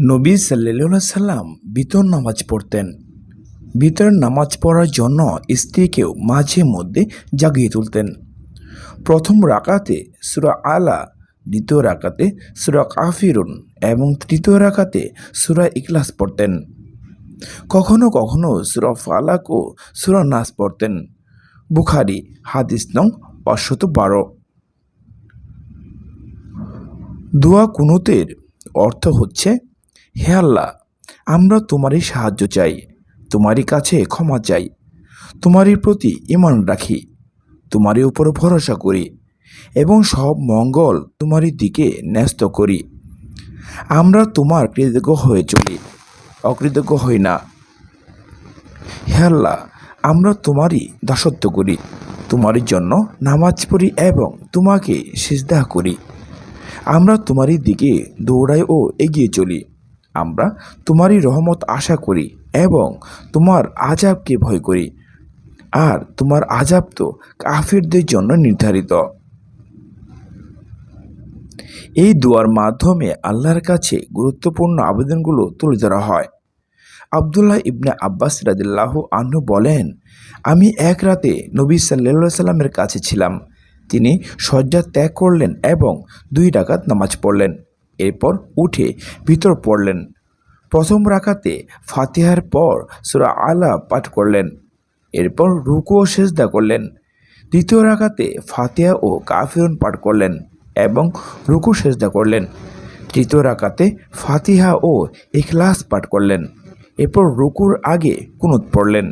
নবী সাল্লাহ সাল্লাম বিতর নামাজ পড়তেন। বিতর নামাজ পড়ার জন্য স্ত্রীকেও মাঝে মধ্যে জাগিয়ে তুলতেন। প্রথম রাকাতে সুরা আলা, দ্বিতীয় রাকাতে সুরা কাফিরুন এবং তৃতীয় রাকাতে সুরা ইকলাস পড়তেন। কখনো কখনো সুরা ফালাক ও সুরা নাস পড়তেন। বুখারি হাদিস নং পাঁচশত বারো। দোয়া কুনুতের অর্থ হচ্ছে হে আল্লাহ, আমরা তোমারই সাহায্য চাই, তোমারই কাছে ক্ষমা চাই, তোমারই প্রতি ইমান রাখি, তোমারই উপর ভরসা করি এবং সব মঙ্গল তোমারই দিকে ন্যস্ত করি। আমরা তোমার কৃতজ্ঞ হয়ে চলি, অকৃতজ্ঞ হই না। হে আল্লাহ, আমরা তোমারই দাসত্ব করি, তোমারই জন্য নামাজ পড়ি এবং তোমাকে সিজদা করি। আমরা তোমারই দিকে দৌড়াই ও এগিয়ে চলি। আমরা তোমারই রহমত আশা করি এবং তোমার আজাবকে ভয় করি। আর তোমার আজাব তো কাফিরদের জন্য নির্ধারিত। এই দুয়ার মাধ্যমে আল্লাহর কাছে গুরুত্বপূর্ণ আবেদনগুলো তুলে ধরা হয়। আবদুল্লাহ ইবনে আব্বাস রাদিল্লাহ আনহু বলেন, আমি এক রাতে নবী সাল্লা সাল্লামের কাছে ছিলাম। তিনি শয্যা ত্যাগ করলেন এবং দুই ডাকাত নামাজ পড়লেন। এরপর উঠে ভিতর পড়লেন। প্রথম রাকাতে ফাতিহার পর সুরা আলা পাঠ করলেন। এরপর রুকু ও সেজদা করলেন। দ্বিতীয় রাকাতে ফাতিহা ও কাফিরুন পাঠ করলেন এবং রুকু সেজদা করলেন। তৃতীয় রাকাতে ফাতিহা ও ইখলাস পাঠ করলেন। এরপর রুকুর আগে কুনুত পড়লেন।